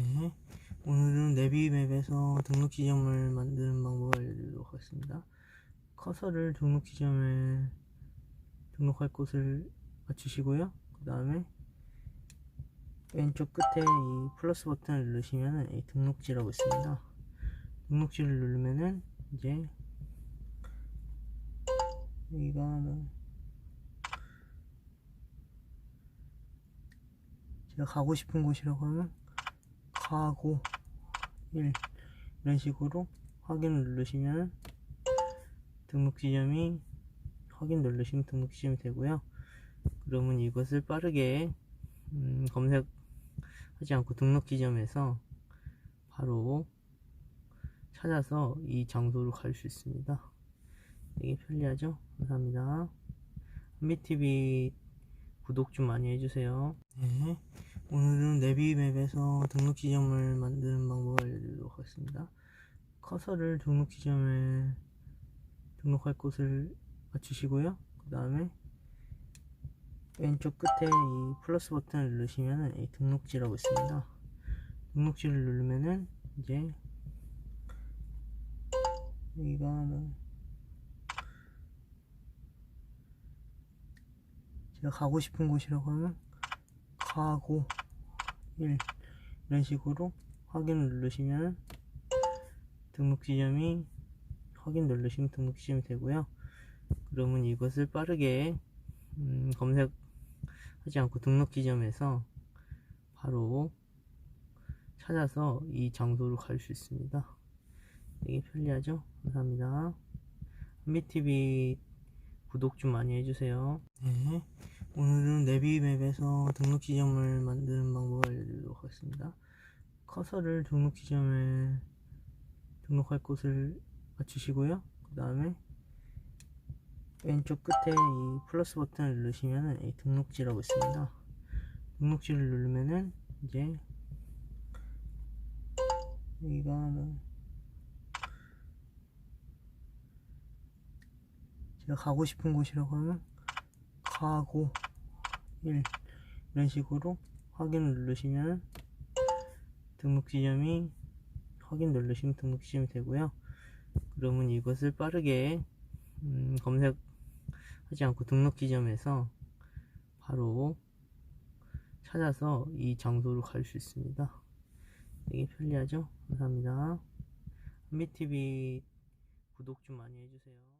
네, 오늘은 내비맵에서 등록 지점을 만드는 방법을 알려드리도록 하겠습니다. 커서를 등록 지점에 등록할 곳을 맞추시고요. 그 다음에 왼쪽 끝에 이 플러스 버튼을 누르시면 이 등록지라고 있습니다. 등록지를 누르면은 이제 여기가 뭐 제가 가고 싶은 곳이라고 하면 가고 1 이런 식으로 확인을 누르시면 등록 지점이 확인 누르시면 등록 지점이 되고요. 그러면 이것을 빠르게 음, 검색하지 않고 등록 지점에서 바로 찾아서 이 장소로 갈 수 있습니다. 되게 편리하죠? 감사합니다. 한비TV 구독 좀 많이 해주세요. 네, 오늘은 내비맵에서 등록 지점을 만드는 방법을 알려드리도록 하겠습니다. 커서를 등록 지점에 등록할 곳을 맞추시고요. 그 다음에 왼쪽 끝에 이 플러스 버튼을 누르시면 이 등록지라고 있습니다. 등록지를 누르면은 이제 여기가 뭐 제가 가고 싶은 곳이라고 하면 가고 1 이런 식으로 확인을 누르시면 등록 지점이 확인 누르시면 등록 지점이 되고요. 그러면 이것을 빠르게 음, 검색하지 않고 등록 지점에서 바로 찾아서 이 장소로 갈 수 있습니다. 되게 편리하죠? 감사합니다. 한비TV 구독 좀 많이 해주세요. 네, 오늘은 내비맵에서 등록 지점을 만드는 알려드리도록 하겠습니다. 커서를 등록 지점에 등록할 곳을 맞추시고요. 그 다음에 왼쪽 끝에 이 플러스 버튼을 누르시면 이 등록지라고 있습니다. 등록지를 누르면은 이제 여기가 뭐 제가 가고 싶은 곳이라고 하면 가고 1 이런 식으로 확인을 누르시면 등록 지점이 확인 누르시면 등록 지점이 되고요. 그러면 이것을 빠르게 음, 검색하지 않고 등록 지점에서 바로 찾아서 이 장소로 갈 수 있습니다. 되게 편리하죠? 감사합니다. 한비TV 구독 좀 많이 해주세요.